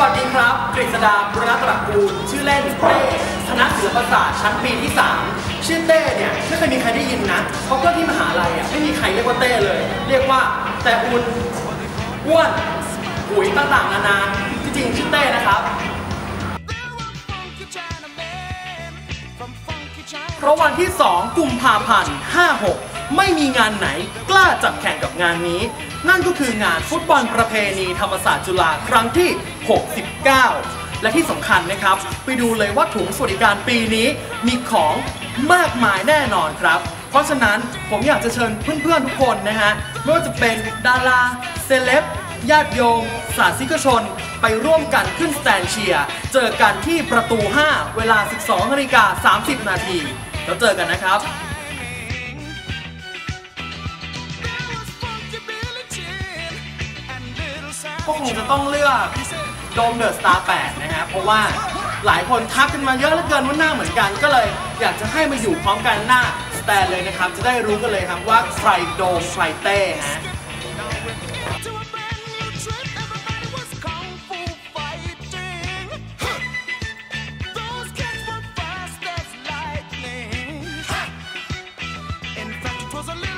วัสดีครับ กฤษดาบุรณตระกูล ชื่อเล่นเต้คณะศิลปศาสตร์ชั้นปีที่ 3 ชื่อเต้เนี่ยไม่เคยมีใครได้ยินนะเพราะก็ที่มหาลัยอะไม่มีใครเรียกว่าเต้เลย เรียกว่าแต่อุ่นอ้วนหุยต่างๆนานาที่จริงชื่อเต้นะครับเพราะวันที่ 2 กุมภาพันธ์ 56 ไม่มีงานไหนกล้าจับแข่งกับงานนี้ นั่นก็คืองานฟุตบอลประเพณีธรรมศาสตร์จุฬาครั้งที่ 69 และที่สำคัญนะครับ ไปดูเลยว่าถุงสวัสดิการปีนี้มีของมากมายแน่นอนครับ เพราะฉะนั้นผมอยากจะเชิญเพื่อนๆทุกคนนะฮะไม่ว่าจะเป็นดาราเซเลบญาติโยม สาธิกชน ไปร่วมกันขึ้นสแตนเชียร์ เจอกันที่ประตู 5 เวลา 12นาฬิกา30 นาที แล้วเจอกันนะครับ ก็คงจะต้องเลือกโดมเดอะสตาร์แปดนะฮะเพราะว่าหลายคนทักกันมาเยอะเหลือเกินว่าหน้าเหมือนกัน ก็เลยอยากจะให้มาอยู่พร้อมกันหน้าสแตนเลยนะครับ จะได้รู้กันเลยครับว่าใครโดมใครเต้ฮะ was a